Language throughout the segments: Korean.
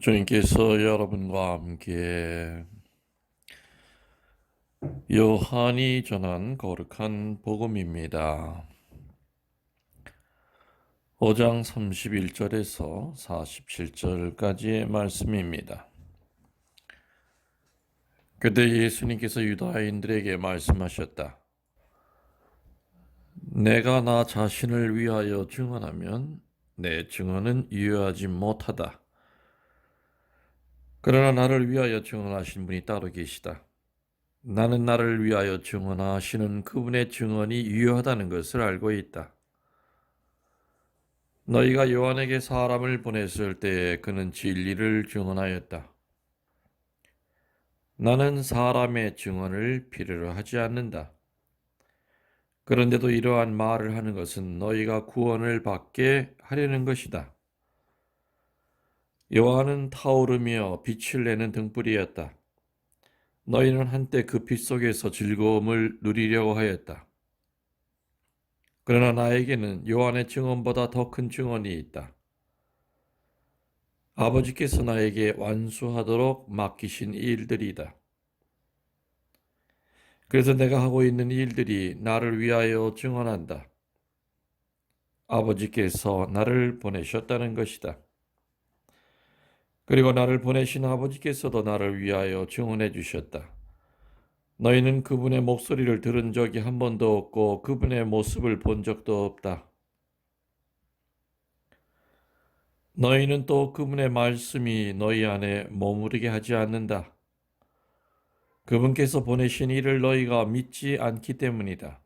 주님께서 여러분과 함께 요한이 전한 거룩한 복음입니다. 5장 31절에서 47절까지의 말씀입니다. 그때 예수님께서 유다인들에게 말씀하셨다. 내가 나 자신을 위하여 증언하면 내 증언은 유효하지 못하다. 그러나 나를 위하여 증언하신 분이 따로 계시다. 나는 나를 위하여 증언하시는 그분의 증언이 유효하다는 것을 알고 있다. 너희가 요한에게 사람을 보냈을 때에 그는 진리를 증언하였다. 나는 사람의 증언을 필요로 하지 않는다. 그런데도 이러한 말을 하는 것은 너희가 구원을 받게 하려는 것이다. 요한은 타오르며 빛을 내는 등불이었다. 너희는 한때 그 빛 속에서 즐거움을 누리려고 하였다. 그러나 나에게는 요한의 증언보다 더 큰 증언이 있다. 아버지께서 나에게 완수하도록 맡기신 일들이다. 그래서 내가 하고 있는 일들이 나를 위하여 증언한다. 아버지께서 나를 보내셨다는 것이다. 그리고 나를 보내신 아버지께서도 나를 위하여 증언해 주셨다. 너희는 그분의 목소리를 들은 적이 한 번도 없고 그분의 모습을 본 적도 없다. 너희는 또 그분의 말씀이 너희 안에 머무르게 하지 않는다. 그분께서 보내신 이를 너희가 믿지 않기 때문이다.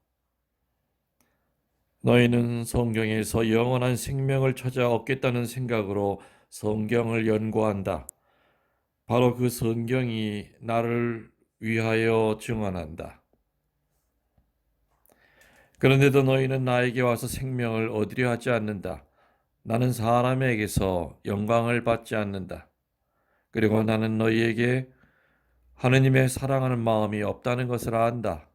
너희는 성경에서 영원한 생명을 찾아 얻겠다는 생각으로 성경을 연구한다. 바로 그 성경이 나를 위하여 증언한다. 그런데도 너희는 나에게 와서 생명을 얻으려 하지 않는다. 나는 사람에게서 영광을 받지 않는다. 그리고 나는 너희에게 하느님의 사랑하는 마음이 없다는 것을 안다.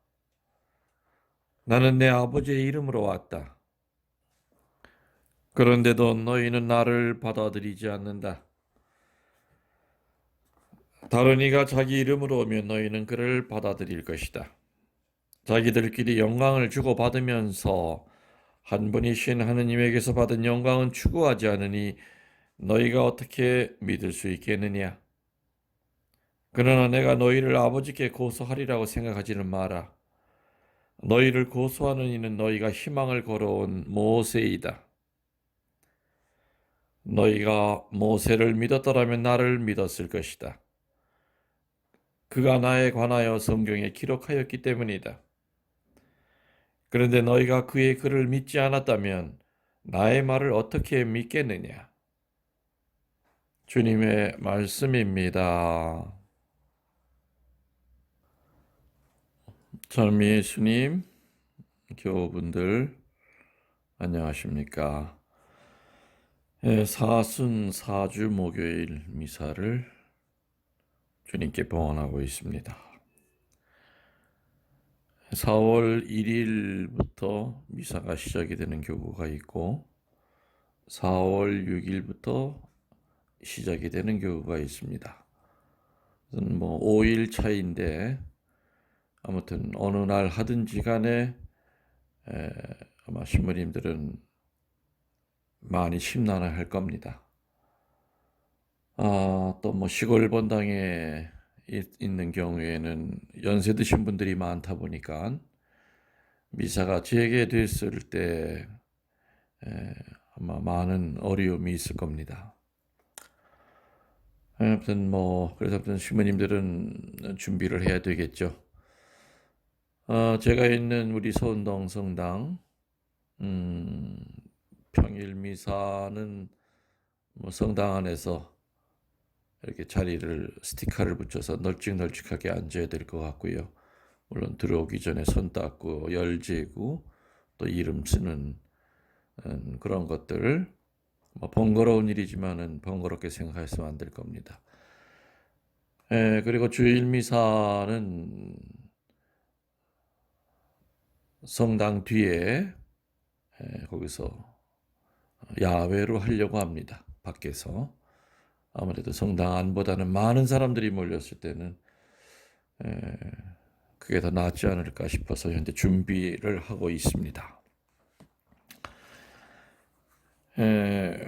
나는 내 아버지의 이름으로 왔다. 그런데도 너희는 나를 받아들이지 않는다. 다른 이가 자기 이름으로 오면 너희는 그를 받아들일 것이다. 자기들끼리 영광을 주고 받으면서 한 분이신 하느님에게서 받은 영광은 추구하지 않으니 너희가 어떻게 믿을 수 있겠느냐? 그러나 내가 너희를 아버지께 고소하리라고 생각하지는 마라. 너희를 고소하는 이는 너희가 희망을 걸어온 모세이다. 너희가 모세를 믿었더라면 나를 믿었을 것이다. 그가 나에 관하여 성경에 기록하였기 때문이다. 그런데 너희가 그의 글을 믿지 않았다면 나의 말을 어떻게 믿겠느냐? 주님의 말씀입니다. 참 예수님, 교우분들, 안녕하십니까? 예, 사순 사주 목요일 미사를 주님께 봉헌하고 있습니다. 4월 1일부터 미사가 시작이 되는 교구가 있고 4월 6일부터 시작이 되는 교구가 있습니다. 뭐 5일 차인데 아무튼 어느 날 하든지 간에 아마 신부님들은 많이 심란해 할 겁니다. 아, 또 뭐 시골 본당에 있는 경우에는 연세 드신 분들이 많다 보니까 미사가 재개됐을 때 에, 아마 많은 어려움이 있을 겁니다. 아무튼 뭐 그래서 아무튼 신부님들은 준비를 해야 되겠죠. 어, 제가 있는 우리 서운동 성당 음, 평일 미사는 뭐 성당 안에서 이렇게 자리를 스티커를 붙여서 널찍널찍하게 앉아야 될 것 같고요. 물론 들어오기 전에 손 닦고 열 재고 또 이름 쓰는 음, 그런 것들 뭐 번거로운 일이지만은 번거롭게 생각해서는 안 될 겁니다. 에, 그리고 주일 미사는 성당 뒤에 에, 거기서 야외로 하려고 합니다. 밖에서 아무래도 성당 안보다는 많은 사람들이 몰렸을 때는 에, 그게 더 낫지 않을까 싶어서 현재 준비를 하고 있습니다. 에,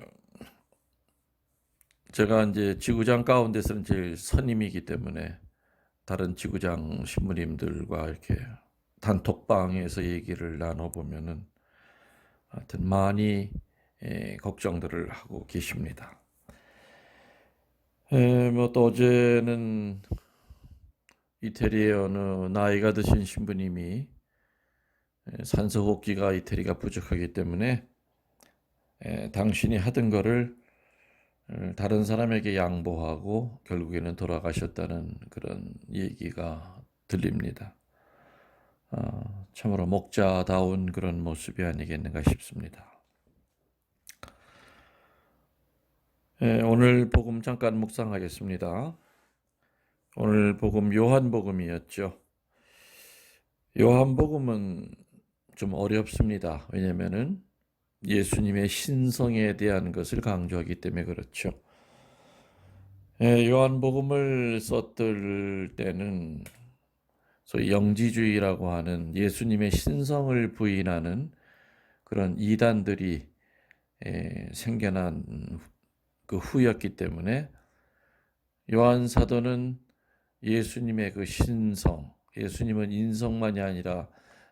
제가 이제 지구장 가운데서는 제일 선임이기 때문에 다른 지구장 신부님들과 이렇게 단톡방에서 얘기를 나눠보면은 하여튼 많이 에, 걱정들을 하고 계십니다. 뭐또 어제는 이태리의 어느 나이가 드신 신부님이 에, 산소호흡기가 이태리가 부족하기 때문에 에, 당신이 하던 거를 어, 다른 사람에게 양보하고 결국에는 돌아가셨다는 그런 얘기가 들립니다. 아, 참으로 목자다운 그런 모습이 아니겠는가 싶습니다. 예, 오늘 복음 잠깐 묵상하겠습니다. 오늘 복음 요한복음이었죠. 요한복음은 좀 어렵습니다. 왜냐면은 예수님의 신성에 대한 것을 강조하기 때문에 그렇죠. 예, 요한복음을 썼을 때는 소위 영지주의라고 하는 예수님의 신성을 부인하는 그런 이단들이 에, 생겨난 그 후였기 때문에 요한 사도는 예수님의 그 신성, 예수님은 인성만이 아니라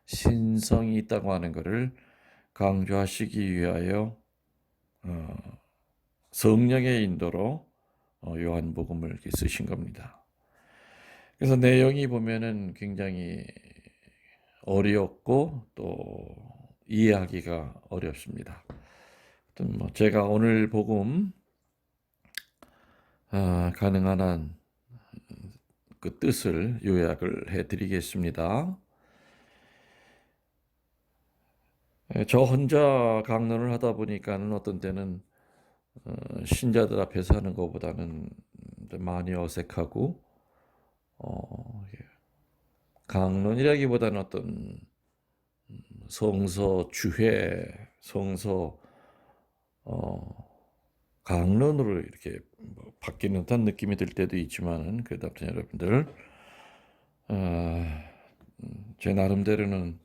신성이 있다고 하는 것을 강조하시기 위하여 어, 성령의 인도로 어, 요한복음을 쓰신 겁니다. 그래서 내용이 보면은 굉장히 어렵고 또 이해하기가 어렵습니다. 뭐 제가 오늘 복음 아, 가능한 한 그 뜻을 요약을 해드리겠습니다. 예, 저 혼자 강론을 하다 보니까는 어떤 때는 어, 신자들 앞에서 하는 것보다는 좀 많이 어색하고 어, 예. 강론이라기보다는 어떤 음, 성서 주회, 성서 어, 강론으로 이렇게 뭐 바뀌는 듯한 느낌이 들 때도 있지만은 그래도 아무튼 여러분들 아, 음, 제 나름대로는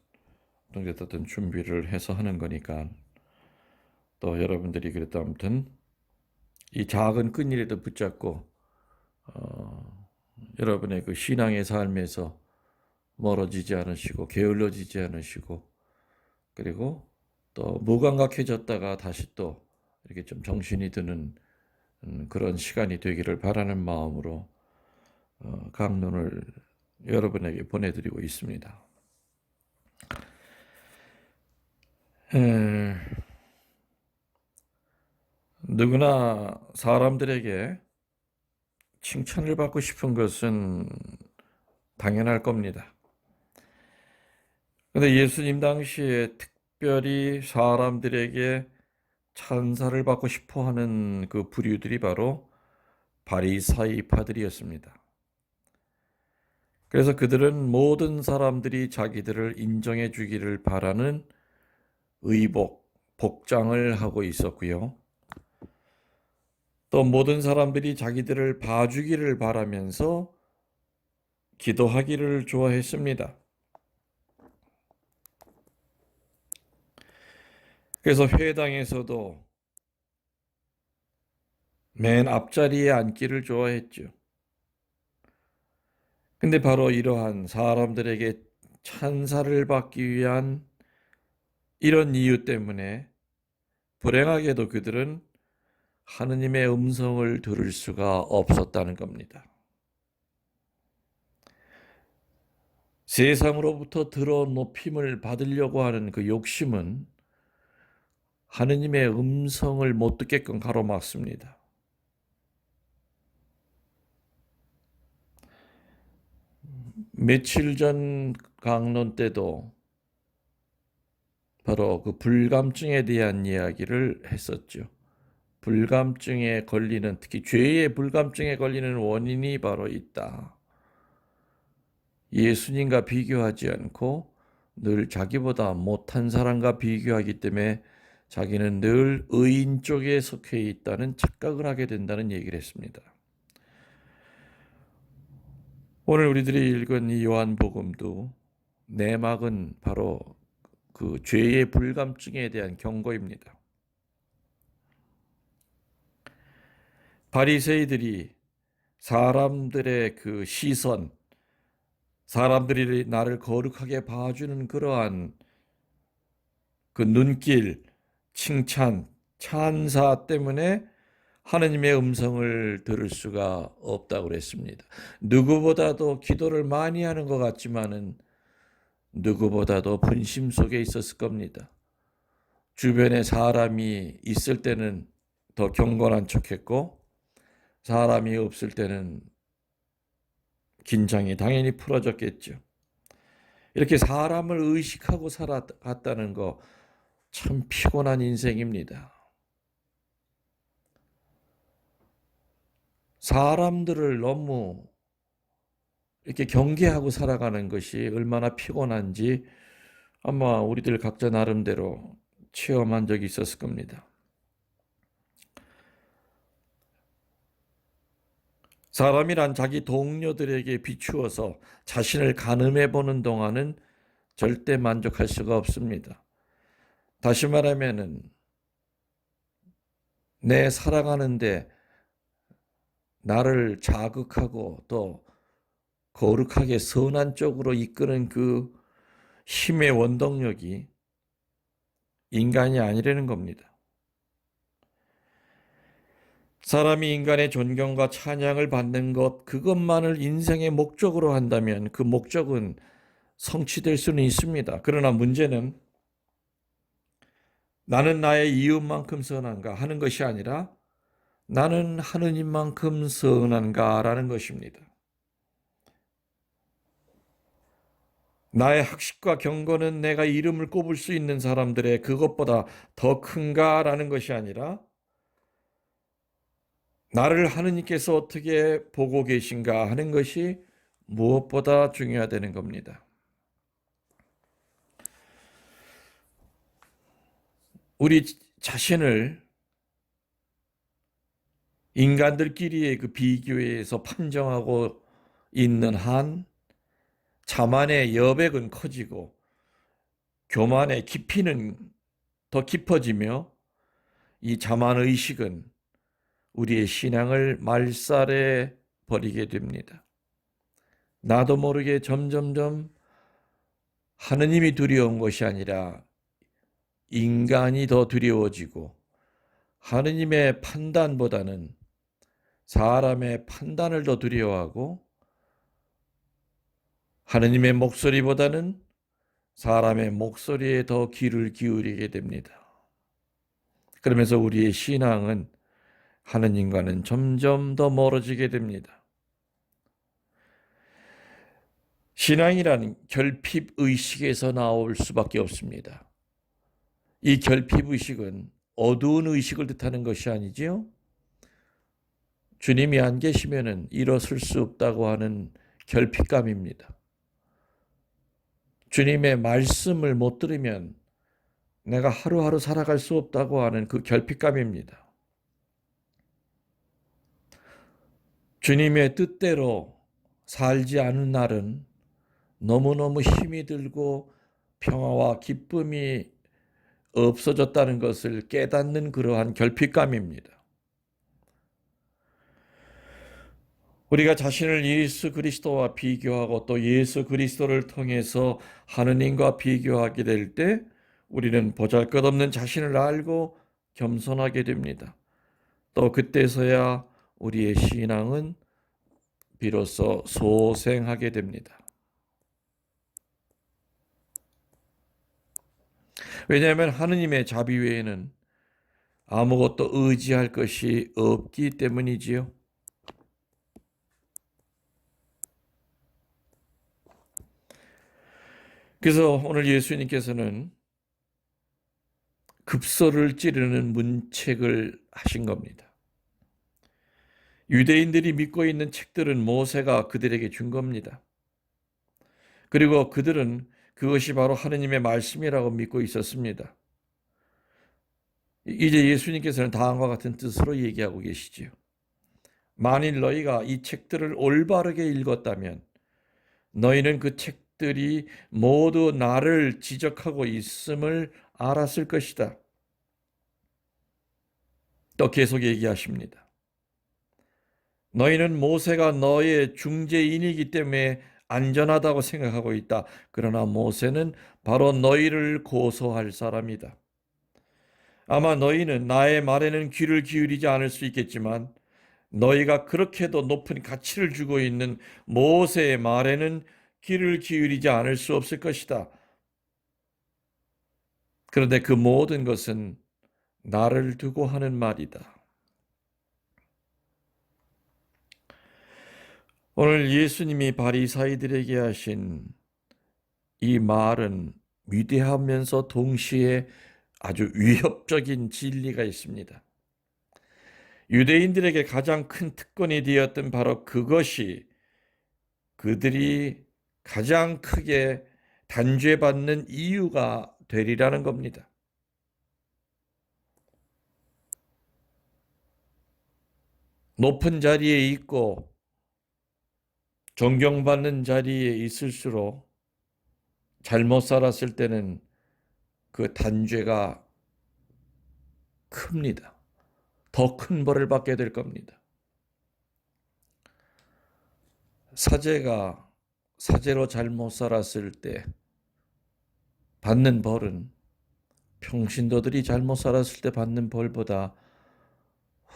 어떤 어떤 준비를 해서 하는 거니까 또 여러분들이 그래도 아무튼 이 작은 끈이라도 붙잡고 어, 여러분의 그 신앙의 삶에서 멀어지지 않으시고 게을러지지 않으시고 그리고 또 무감각해졌다가 다시 또 이렇게 좀 정신이 드는 음, 그런 시간이 되기를 바라는 마음으로 어, 강론을 여러분에게 보내드리고 있습니다. 에, 누구나 사람들에게 칭찬을 받고 싶은 것은 당연할 겁니다. 근데 예수님 당시에 특별히 사람들에게 찬사를 받고 싶어 하는 그 부류들이 바로 바리사이파들이었습니다. 그래서 그들은 모든 사람들이 자기들을 인정해 주기를 바라는 의복, 복장을 하고 있었고요. 또 모든 사람들이 자기들을 봐주기를 바라면서 기도하기를 좋아했습니다. 그래서 회당에서도 맨 앞자리에 앉기를 좋아했죠. 근데 바로 이러한 사람들에게 찬사를 받기 위한 이런 이유 때문에 불행하게도 그들은 하느님의 음성을 들을 수가 없었다는 겁니다. 세상으로부터 들어 높임을 받으려고 하는 그 욕심은 하느님의 음성을 못 듣게끔 가로막습니다. 며칠 전 강론 때도 바로 그 불감증에 대한 이야기를 했었죠. 불감증에 걸리는 특히 죄의 불감증에 걸리는 원인이 바로 있다. 예수님과 비교하지 않고 늘 자기보다 못한 사람과 비교하기 때문에 자기는 늘 의인 쪽에 속해 있다는 착각을 하게 된다는 얘기를 했습니다. 오늘 우리들이 읽은 이 요한복음도 내막은 바로 그 죄의 불감증에 대한 경고입니다. 바리새이들이 사람들의 그 시선, 사람들이 나를 거룩하게 봐주는 그러한 그 눈길, 칭찬, 찬사 때문에 하느님의 음성을 들을 수가 없다고 그랬습니다. 누구보다도 기도를 많이 하는 것 같지만은 누구보다도 분심 속에 있었을 겁니다. 주변에 사람이 있을 때는 더 경건한 척했고 사람이 없을 때는 긴장이 당연히 풀어졌겠죠. 이렇게 사람을 의식하고 살아갔다는 거 참 피곤한 인생입니다. 사람들을 너무 이렇게 경계하고 살아가는 것이 얼마나 피곤한지 아마 우리들 각자 나름대로 체험한 적이 있었을 겁니다. 사람이란 자기 동료들에게 비추어서 자신을 가늠해 보는 동안은 절대 만족할 수가 없습니다. 다시 말하면은 내 살아가는데 나를 자극하고 또 거룩하게 선한 쪽으로 이끄는 그 힘의 원동력이 인간이 아니라는 겁니다. 사람이 인간의 존경과 찬양을 받는 것, 그것만을 인생의 목적으로 한다면 그 목적은 성취될 수는 있습니다. 그러나 문제는 나는 나의 이웃만큼 선한가 하는 것이 아니라 나는 하느님만큼 선한가라는 것입니다. 나의 학식과 경건은 내가 이름을 꼽을 수 있는 사람들의 그것보다 더 큰가라는 것이 아니라 나를 하느님께서 어떻게 보고 계신가 하는 것이 무엇보다 중요하다는 겁니다. 우리 자신을 인간들끼리의 그 비교에서 판정하고 있는 한 자만의 여백은 커지고 교만의 깊이는 더 깊어지며 이 자만 의식은 우리의 신앙을 말살해 버리게 됩니다. 나도 모르게 점점점 하느님이 두려운 것이 아니라 인간이 더 두려워지고 하느님의 판단보다는 사람의 판단을 더 두려워하고 하느님의 목소리보다는 사람의 목소리에 더 귀를 기울이게 됩니다. 그러면서 우리의 신앙은 하느님과는 점점 더 멀어지게 됩니다. 신앙이란 결핍 의식에서 나올 수밖에 없습니다. 이 결핍 의식은 어두운 의식을 뜻하는 것이 아니지요. 주님이 안 계시면은 일어설 수 없다고 하는 결핍감입니다. 주님의 말씀을 못 들으면 내가 하루하루 살아갈 수 없다고 하는 그 결핍감입니다. 주님의 뜻대로 살지 않은 날은 너무너무 힘이 들고 평화와 기쁨이 없어졌다는 것을 깨닫는 그러한 결핍감입니다. 우리가 자신을 예수 그리스도와 비교하고 또 예수 그리스도를 통해서 하느님과 비교하게 될 때 우리는 보잘 것 없는 자신을 알고 겸손하게 됩니다. 또 그때서야 우리의 신앙은 비로소 소생하게 됩니다. 왜냐하면 하느님의 자비 외에는 아무것도 의지할 것이 없기 때문이지요. 그래서 오늘 예수님께서는 급소를 찌르는 문책을 하신 겁니다. 유대인들이 믿고 있는 책들은 모세가 그들에게 준 겁니다. 그리고 그들은 그것이 바로 하느님의 말씀이라고 믿고 있었습니다. 이제 예수님께서는 다음과 같은 뜻으로 얘기하고 계시지요. 만일 너희가 이 책들을 올바르게 읽었다면 너희는 그 책들이 모두 나를 지적하고 있음을 알았을 것이다. 또 계속 얘기하십니다. 너희는 모세가 너의 중재인이기 때문에 안전하다고 생각하고 있다. 그러나 모세는 바로 너희를 고소할 사람이다. 아마 너희는 나의 말에는 귀를 기울이지 않을 수 있겠지만 너희가 그렇게도 높은 가치를 주고 있는 모세의 말에는 귀를 기울이지 않을 수 없을 것이다. 그런데 그 모든 것은 나를 두고 하는 말이다. 오늘 예수님이 바리사이들에게 하신 이 말은 위대하면서 동시에 아주 위협적인 진리가 있습니다. 유대인들에게 가장 큰 특권이 되었던 바로 그것이 그들이 가장 크게 단죄받는 이유가 되리라는 겁니다. 높은 자리에 있고 존경받는 자리에 있을수록 잘못 살았을 때는 그 단죄가 큽니다. 더 큰 벌을 받게 될 겁니다. 사제가 사제로 잘못 살았을 때 받는 벌은 평신도들이 잘못 살았을 때 받는 벌보다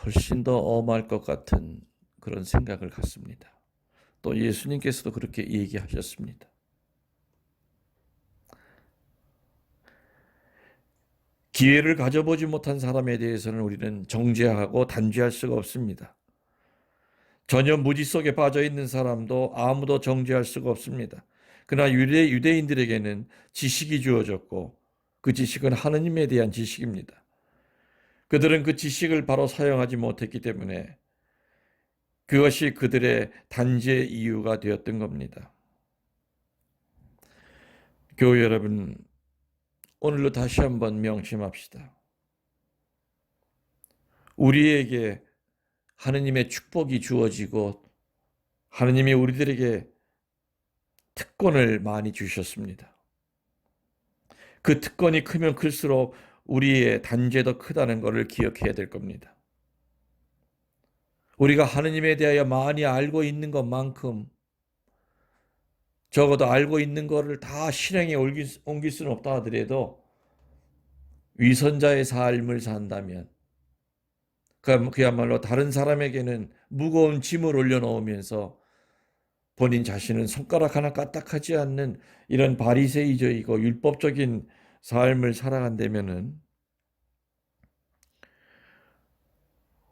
훨씬 더 엄할 것 같은 그런 생각을 갖습니다. 또 예수님께서도 그렇게 얘기하셨습니다. 기회를 가져보지 못한 사람에 대해서는 우리는 정죄하고 단죄할 수가 없습니다. 전혀 무지 속에 빠져 있는 사람도 아무도 정죄할 수가 없습니다. 그러나 유대, 유대인들에게는 지식이 주어졌고 그 지식은 하느님에 대한 지식입니다. 그들은 그 지식을 바로 사용하지 못했기 때문에 그것이 그들의 단죄 이유가 되었던 겁니다. 교회 여러분, 오늘로 다시 한번 명심합시다. 우리에게 하느님의 축복이 주어지고 하느님이 우리들에게 특권을 많이 주셨습니다. 그 특권이 크면 클수록 우리의 단죄도 크다는 것을 기억해야 될 겁니다. 우리가 하느님에 대하여 많이 알고 있는 것만큼 적어도 알고 있는 것을 다 실행에 옮길 수는 없다 하더라도 위선자의 삶을 산다면 그야말로 다른 사람에게는 무거운 짐을 올려놓으면서 본인 자신은 손가락 하나 까딱하지 않는 이런 바리새이적이고 율법적인 삶을 살아간다면은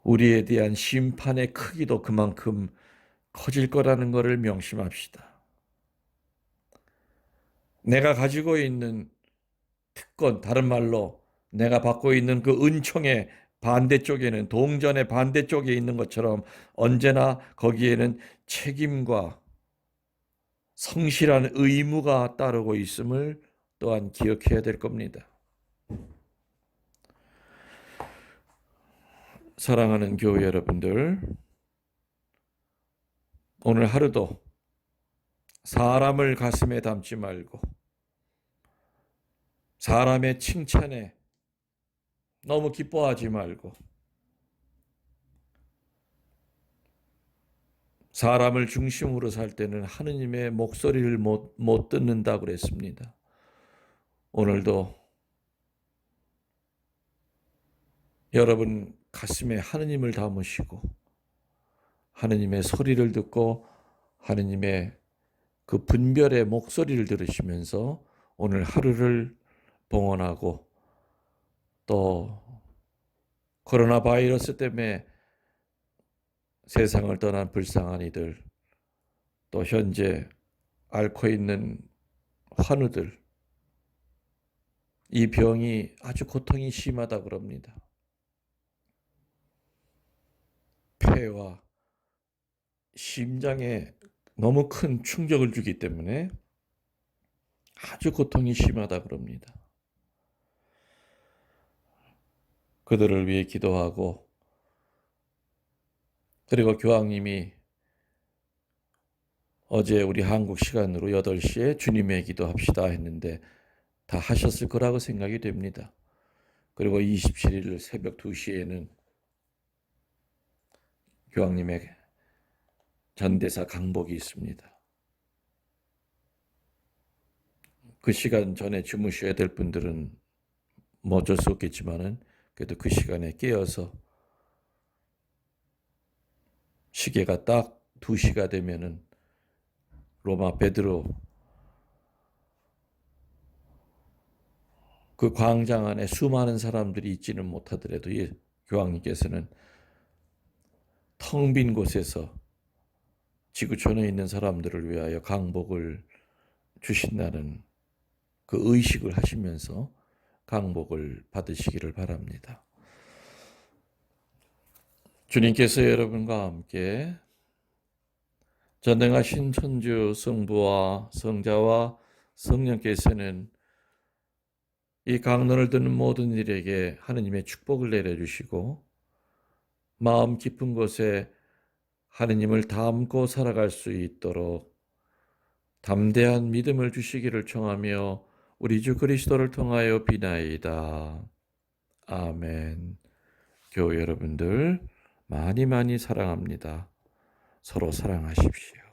우리에 대한 심판의 크기도 그만큼 커질 거라는 것을 명심합시다. 내가 가지고 있는 특권, 다른 말로 내가 받고 있는 그 은총의 반대쪽에는 동전의 반대쪽에 있는 것처럼 언제나 거기에는 책임과 성실한 의무가 따르고 있음을 또한 기억해야 될 겁니다. 사랑하는 교회 여러분들, 오늘 하루도 사람을 가슴에 담지 말고 사람의 칭찬에 너무 기뻐하지 말고 사람을 중심으로 살 때는 하느님의 목소리를 못, 못 듣는다 그랬습니다. 오늘도 여러분 가슴에 하느님을 담으시고 하느님의 소리를 듣고 하느님의 그 분별의 목소리를 들으시면서 오늘 하루를 봉헌하고 또 코로나 바이러스 때문에 세상을 떠난 불쌍한 이들 또 현재 앓고 있는 환우들 이 병이 아주 고통이 심하다 그럽니다. 폐와 심장에 너무 큰 충격을 주기 때문에 아주 고통이 심하다 그럽니다. 그들을 위해 기도하고 그리고 교황님이 어제 우리 한국 시간으로 8시에 주님의 기도합시다 했는데 다 하셨을 거라고 생각이 됩니다. 그리고 27일 새벽 2시에는 교황님의 전대사 강복이 있습니다. 그 시간 전에 주무셔야 될 분들은 뭐 어쩔 수 없겠지만은 그래도 그 시간에 깨어서 시계가 딱 2시가 되면은 로마 베드로 그 광장 안에 수많은 사람들이 있지는 못하더라도 이 교황님께서는 텅 빈 곳에서 지구촌에 있는 사람들을 위하여 강복을 주신다는 그 의식을 하시면서 강복을 받으시기를 바랍니다. 주님께서 여러분과 함께 전능하신 천주 성부와 성자와 성령께서는 이 강론을 듣는 모든 일에게 하느님의 축복을 내려주시고 마음 깊은 곳에 하느님을 담고 살아갈 수 있도록 담대한 믿음을 주시기를 청하며 우리 주 그리스도를 통하여 비나이다. 아멘. 교회 여러분들 많이 많이 사랑합니다. 서로 사랑하십시오.